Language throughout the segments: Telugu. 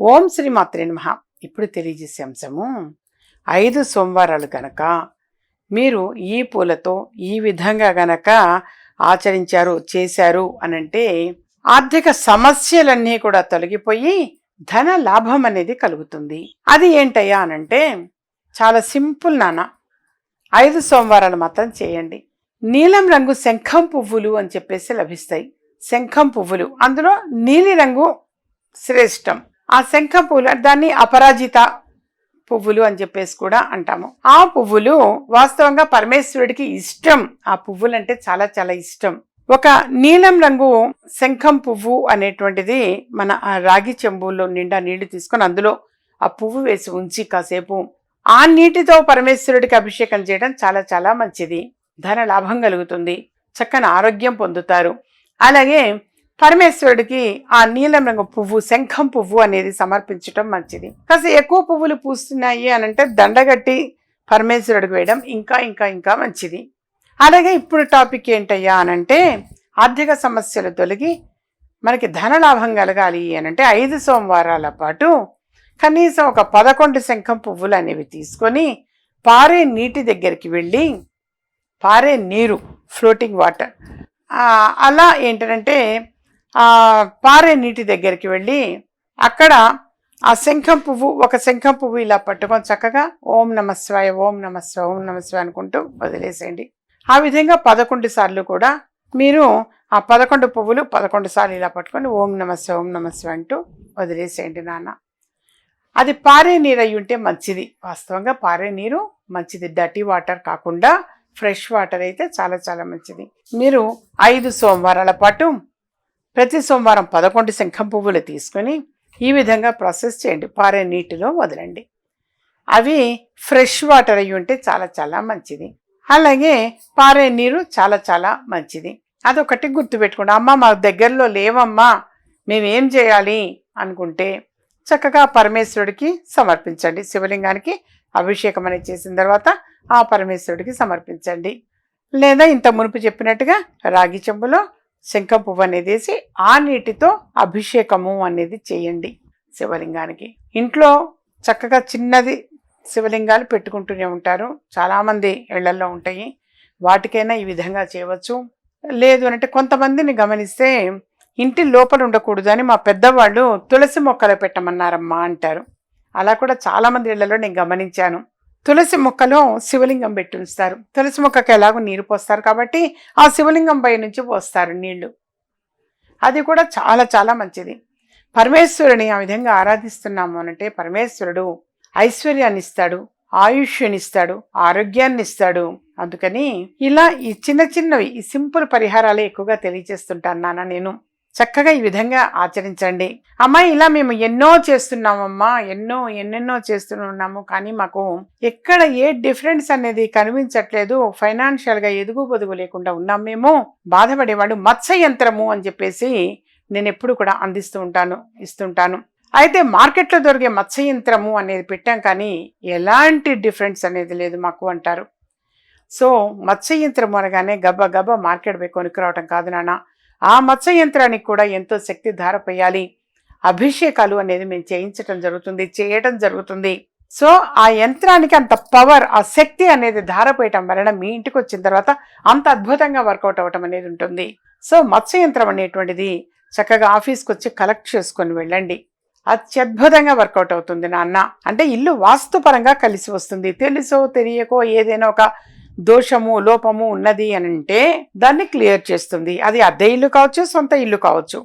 ఓం శ్రీ మాత్రే నమః. ఇప్పుడు తెలియజేసే అంశము ఐదు సోమవారాలు గనక మీరు ఈ పూలతో ఈ విధంగా గనక ఆచరించారు చేశారు అనంటే ఆర్థిక సమస్యలన్నీ కూడా తొలగిపోయి ధన లాభం అనేది కలుగుతుంది. అది ఏంటయ్యా అనంటే చాలా సింపుల్ నాన్న. ఐదు సోమవారాలు మాత్రం చేయండి. నీలం రంగు శంఖం పువ్వులు అని చెప్పేసి లభిస్తాయి. శంఖం పువ్వులు. అందులో నీలి రంగు శ్రేష్టం. ఆ శంఖం పువ్వులు దాన్ని అపరాజిత పువ్వులు అని చెప్పేసి కూడా అంటాము. ఆ పువ్వులు వాస్తవంగా పరమేశ్వరుడికి ఇష్టం. ఆ పువ్వులు అంటే చాలా చాలా ఇష్టం. ఒక నీలం రంగు శంఖం పువ్వు అనేటువంటిది మన ఆ రాగి చెంబులో నిండా నీళ్ళు తీసుకొని అందులో ఆ పువ్వు వేసి ఉంచి కాసేపు ఆ నీటితో పరమేశ్వరుడికి అభిషేకం చేయడం చాలా చాలా మంచిది. ధన లాభం కలుగుతుంది. చక్కని ఆరోగ్యం పొందుతారు. అలాగే పరమేశ్వరుడికి ఆ నీలం రంగు పువ్వు శంఖం పువ్వు అనేది సమర్పించటం మంచిది. కాస్త ఎక్కువ పువ్వులు పూస్తున్నాయి అని అంటే దండగట్టి పరమేశ్వరుడికి వేయడం ఇంకా ఇంకా ఇంకా మంచిది. అలాగే ఇప్పుడు టాపిక్ ఏంటయ్యా అనంటే ఆర్థిక సమస్యలు తొలగి మనకి ధనలాభం కలగాలి అనంటే ఐదు సోమవారాల పాటు కనీసం ఒక పదకొండు శంఖం పువ్వులు అనేవి తీసుకొని పారే నీటి దగ్గరికి వెళ్ళి పారే నీరు ఫ్లోటింగ్ వాటర్ అలా ఏంటంటే పారే నీటి దగ్గరికి వెళ్ళి అక్కడ ఆ శంఖం పువ్వు ఒక శంఖం పువ్వు ఇలా పట్టుకొని చక్కగా ఓం నమస్వాయ ఓం నమస్వాయ ఓం నమస్వాయ అనుకుంటూ వదిలేసేయండి. ఆ విధంగా పదకొండు సార్లు కూడా మీరు ఆ పదకొండు పువ్వులు పదకొండు సార్లు ఇలా పట్టుకొని ఓం నమస్వ ఓం నమస్వ అంటూ వదిలేసేయండి నాన్న. అది పారే నీరు అయి ఉంటే మంచిది. వాస్తవంగా పారే నీరు మంచిది. డర్టీ వాటర్ కాకుండా ఫ్రెష్ వాటర్ అయితే చాలా చాలా మంచిది. మీరు ఐదు సోమవారాల పాటు ప్రతి సోమవారం పదకొండు శంఖం పువ్వులు తీసుకొని ఈ విధంగా ప్రాసెస్ చేయండి. పారే నీటిలో వదలండి. అవి ఫ్రెష్ వాటర్ అయి ఉంటే చాలా చాలా మంచిది. అలాగే పారే నీరు చాలా చాలా మంచిది. అదొకటి గుర్తుపెట్టుకోండి అమ్మ మా దగ్గరలో లేవమ్మా మేమేం చేయాలి అనుకుంటే చక్కగా పరమేశ్వరుడికి సమర్పించండి. శివలింగానికి అభిషేకం అనేది చేసిన తర్వాత ఆ పరమేశ్వరుడికి సమర్పించండి. లేదా ఇంత మునుపు చెప్పినట్టుగా రాగి చెంబులో శంఖం పువ్వు అనేది వేసి ఆ నీటితో అభిషేకము అనేది చేయండి శివలింగానికి. ఇంట్లో చక్కగా చిన్నది శివలింగాలు పెట్టుకుంటూనే ఉంటారు. చాలామంది ఇళ్ళలో ఉంటాయి. వాటికైనా ఈ విధంగా చేయవచ్చు. లేదు అంటే కొంతమందిని గమనిస్తే ఇంటి లోపల ఉండకూడదు అని మా పెద్దవాళ్ళు తులసి మొక్కలు పెట్టమన్నారమ్మా అంటారు. అలా కూడా చాలామంది ఇళ్ళలో నేను గమనించాను. తులసి మొక్కలో శివలింగం పెట్టి ఉంచుతారు తులసి మొక్కకి ఎలాగో నీరు పోస్తారు కాబట్టి ఆ శివలింగం పై నుంచి పోస్తారు నీళ్ళు. అది కూడా చాలా చాలా మంచిది. పరమేశ్వరుని ఆ విధంగా ఆరాధిస్తున్నాము అనంటే పరమేశ్వరుడు ఐశ్వర్యాన్ని ఇస్తాడు ఆయుష్యని ఇస్తాడు ఆరోగ్యాన్ని ఇస్తాడు అందుకని ఇలా ఈ చిన్న చిన్నవి ఈ సింపుల్ పరిహారాలే ఎక్కువగా తెలియజేస్తుంటాను నాన్న నేను. చక్కగా ఈ విధంగా ఆచరించండి. అమ్మాయి ఇలా మేము ఎన్నో చేస్తున్నామమ్మా ఎన్నో ఎన్నెన్నో చేస్తున్నాము కానీ మాకు ఎక్కడ ఏ డిఫరెన్స్ అనేది కనిపించట్లేదు. ఫైనాన్షియల్గా ఎదుగు పొదుగు లేకుండా ఉన్నాం మేము. బాధపడేవాడు మత్స్య యంత్రము అని చెప్పేసి నేను ఎప్పుడు కూడా అందిస్తూ ఉంటాను ఇస్తుంటాను. అయితే మార్కెట్లో దొరికే మత్స్య యంత్రము అనేది పెట్టాం కానీ ఎలాంటి డిఫరెన్స్ అనేది లేదు మాకు అంటారు. సో మత్స్య యంత్రం అనగానే గబ్బ గబ్బ మార్కెట్ పోయి కొనుక్కురావటం కాదు నాన్న. ఆ మత్స్య యంత్రానికి కూడా ఎంతో శక్తి ధారపోయాలి అభిషేకాలు అనేది మేము చేయించటం జరుగుతుంది చేయటం జరుగుతుంది. సో ఆ యంత్రానికి అంత పవర్ ఆ శక్తి అనేది ధారపోయటం వలన మీ ఇంటికి వచ్చిన తర్వాత అంత అద్భుతంగా వర్కౌట్ అవ్వటం అనేది ఉంటుంది. సో మత్స్య యంత్రం అనేటువంటిది చక్కగా ఆఫీస్కి వచ్చి కలెక్ట్ చేసుకొని వెళ్ళండి. అత్యద్భుతంగా వర్కౌట్ అవుతుంది నాన్న. అంటే ఇల్లు వాస్తుపరంగా కలిసి వస్తుంది. తెలుసో తెలియకో ఏదైనా ఒక దోషము లోపము ఉన్నది అని అంటే దాన్ని క్లియర్ చేస్తుంది. అది అద్దె ఇల్లు కావచ్చు సొంత ఇల్లు కావచ్చు.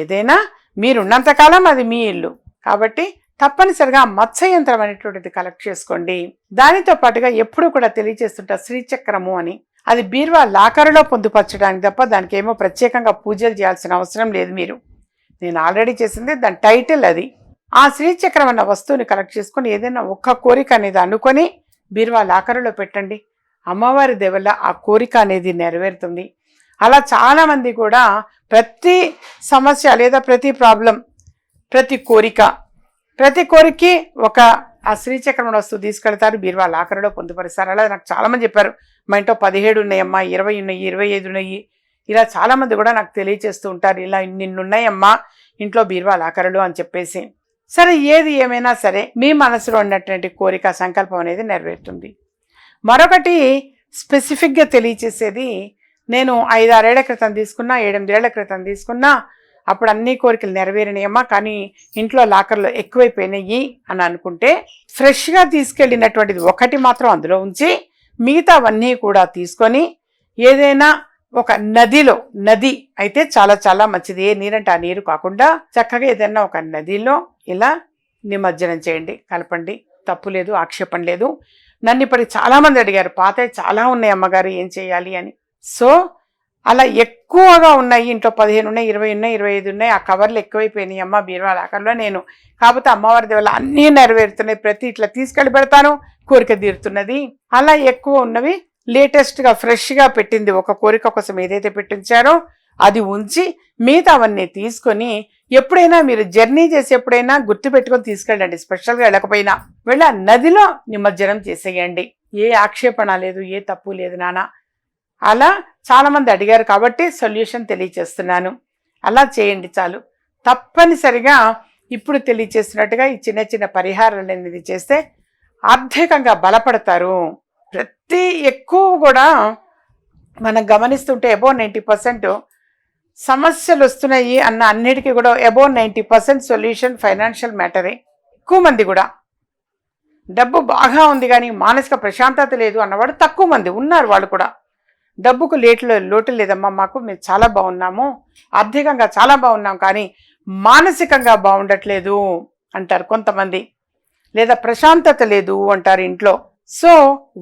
ఏదైనా మీరున్నంతకాలం అది మీ ఇల్లు. కాబట్టి తప్పనిసరిగా మత్స్య యంత్రం అనేటువంటిది కలెక్ట్ చేసుకోండి. దానితో పాటుగా ఎప్పుడు కూడా తెలియజేస్తుంటా శ్రీచక్రము అని. అది బీర్వా లాకరులో పొందుపరచడానికి తప్ప దానికి ఏమో ప్రత్యేకంగా పూజలు చేయాల్సిన అవసరం లేదు మీరు. నేను ఆల్రెడీ చేసింది దాని టైటిల్ అది. ఆ శ్రీచక్రం అన్న వస్తువుని కలెక్ట్ చేసుకొని ఏదైనా ఒక్క కోరిక అనేది అనుకొని బీర్వా లాకరులో పెట్టండి. అమ్మవారి దేవల్ల ఆ కోరిక అనేది నెరవేరుతుంది. అలా చాలామంది కూడా ప్రతి సమస్య లేదా ప్రతి ప్రాబ్లం ప్రతి కోరిక ప్రతి కోరికకి ఒక ఆ శ్రీచక్రం వస్తువు తీసుకెళ్తారు బీరువా లాకరులో పొందుపరుస్తారు. అలా నాకు చాలామంది చెప్పారు మా ఇంట్లో పదిహేడు ఉన్నాయమ్మా ఇరవై ఉన్నాయి ఇరవై ఐదు ఉన్నాయి. ఇలా చాలామంది కూడా నాకు తెలియచేస్తూ ఉంటారు ఇలా నిన్నున్నాయమ్మా ఇంట్లో బీరువా లాకరులు అని చెప్పేసి. సరే ఏది ఏమైనా సరే మీ మనసులో ఉన్నటువంటి కోరిక సంకల్పం అనేది నెరవేరుతుంది. మరొకటి స్పెసిఫిక్గా తెలియచేసేది నేను ఐదారేళ్ళ క్రితం తీసుకున్నా ఏడెనిమిదేళ్ళ క్రితం తీసుకున్నా అప్పుడు అన్ని కోరికలు నెరవేరినాయమ్మా కానీ ఇంట్లో లాకర్లో ఎక్కువైపోయినాయి అని అనుకుంటే ఫ్రెష్గా తీసుకెళ్ళినటువంటిది ఒకటి మాత్రం అందులో ఉంచి మిగతావన్నీ కూడా తీసుకొని ఏదైనా ఒక నదిలో నది అయితే చాలా చాలా మంచిది. ఏ నీరంటే ఆ నీరు కాకుండా చక్కగా ఏదైనా ఒక నదిలో ఇలా నిమజ్జనం చేయండి కలపండి. తప్పు లేదు ఆక్షేపణ లేదు. నన్ను ఇప్పటికి చాలా మంది అడిగారు పాత చాలా ఉన్నాయి అమ్మగారు ఏం చేయాలి? అని. సో అలా ఎక్కువగా ఉన్నాయి ఇంట్లో పదిహేను ఉన్నాయి ఇరవై ఉన్నాయి ఇరవై ఐదు ఉన్నాయి ఆ కవర్లు ఎక్కువైపోయినాయి అమ్మ బీరువా లాకర్లో నేను. కాకపోతే అమ్మవారి దేవల్ల అన్నీ నెరవేరుతున్నాయి ప్రతి ఇట్లా తీసుకెళ్ళి పెడతాను కోరిక తీరుతున్నది. అలా ఎక్కువ ఉన్నవి లేటెస్ట్గా ఫ్రెష్గా పెట్టింది. ఒక కోరిక కోసం ఏదైతే పెట్టించారో అది ఉంచి మిగతా అవన్నీ తీసుకొని ఎప్పుడైనా మీరు జర్నీ చేసి ఎప్పుడైనా గుర్తు పెట్టుకొని తీసుకెళ్ళండి స్పెషల్గా వెళ్ళకపోయినా. వెళ్ళి ఆ నదిలో నిమజ్జనం చేసేయండి. ఏ ఆక్షేపణ లేదు ఏ తప్పు లేదు నాన్న అలా చాలామంది అడిగారు కాబట్టి సొల్యూషన్ తెలియచేస్తున్నాను. అలా చేయండి చాలు. తప్పనిసరిగా ఇప్పుడు తెలియచేస్తున్నట్టుగా ఈ చిన్న చిన్న పరిహారాలు అనేది చేస్తే ఆర్థికంగా బలపడతారు. ప్రతి ఎక్కువ కూడా మనం గమనిస్తుంటే అబౌవ్ నైంటీ పర్సెంట్ సమస్యలు వస్తున్నాయి అన్న అన్నిటికీ కూడా above ninety percent solution financial మ్యాటరే. ఎక్కువ మంది కూడా. డబ్బు బాగా ఉంది కానీ మానసిక ప్రశాంతత లేదు అన్నవాడు తక్కువ మంది ఉన్నారు వాళ్ళు కూడా. డబ్బుకు లేట్లో లోటు లేదమ్మా మాకు మేము చాలా బాగున్నాము. ఆర్థికంగా చాలా బాగున్నాం కానీ మానసికంగా బాగుండట్లేదు అంటారు కొంతమంది. లేదా ప్రశాంతత లేదు అంటారు ఇంట్లో. సో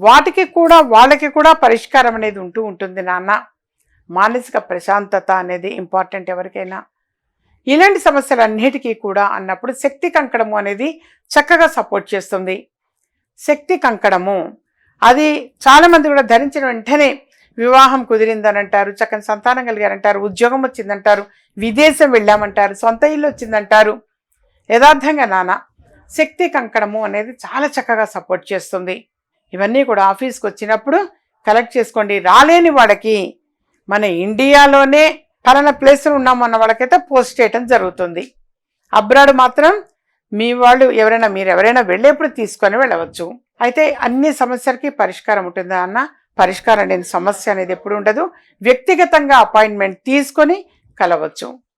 వాటికి కూడా వాళ్ళకి కూడా పరిష్కారం అనేది ఉంటూ ఉంటుంది నాన్న. మానసిక ప్రశాంతత అనేది ఇంపార్టెంట్ ఎవరికైనా. ఇలాంటి సమస్యలన్నిటికీ కూడా అన్నప్పుడు శక్తి కంకణము అనేది చక్కగా సపోర్ట్ చేస్తుంది. శక్తి కంకణము అది చాలామంది కూడా ధరించిన వెంటనే వివాహం కుదిరిందని అంటారు చక్కని సంతానం కలిగారంటారు ఉద్యోగం వచ్చిందంటారు విదేశం వెళ్ళామంటారు సొంత ఇల్లు వచ్చిందంటారు. యథార్థంగా నాన్న శక్తి కంకణము అనేది చాలా చక్కగా సపోర్ట్ చేస్తుంది. ఇవన్నీ కూడా ఆఫీస్కి వచ్చినప్పుడు కలెక్ట్ చేసుకోండి. రాలేని వాడికి మన ఇండియాలోనే పలానా ప్లేస్లో ఉన్నామన్న వాళ్ళకైతే పోస్ట్ చేయటం జరుగుతుంది. అబ్రాడ్ మాత్రం మీ వాళ్ళు ఎవరైనా మీరు ఎవరైనా వెళ్ళేప్పుడు తీసుకొని వెళ్ళవచ్చు. అయితే అన్ని సమస్యలకి పరిష్కారం ఉంటుందా అన్న పరిష్కారం లేని సమస్య అనేది ఎప్పుడు ఉండదు. వ్యక్తిగతంగా అపాయింట్మెంట్ తీసుకొని కలవచ్చు.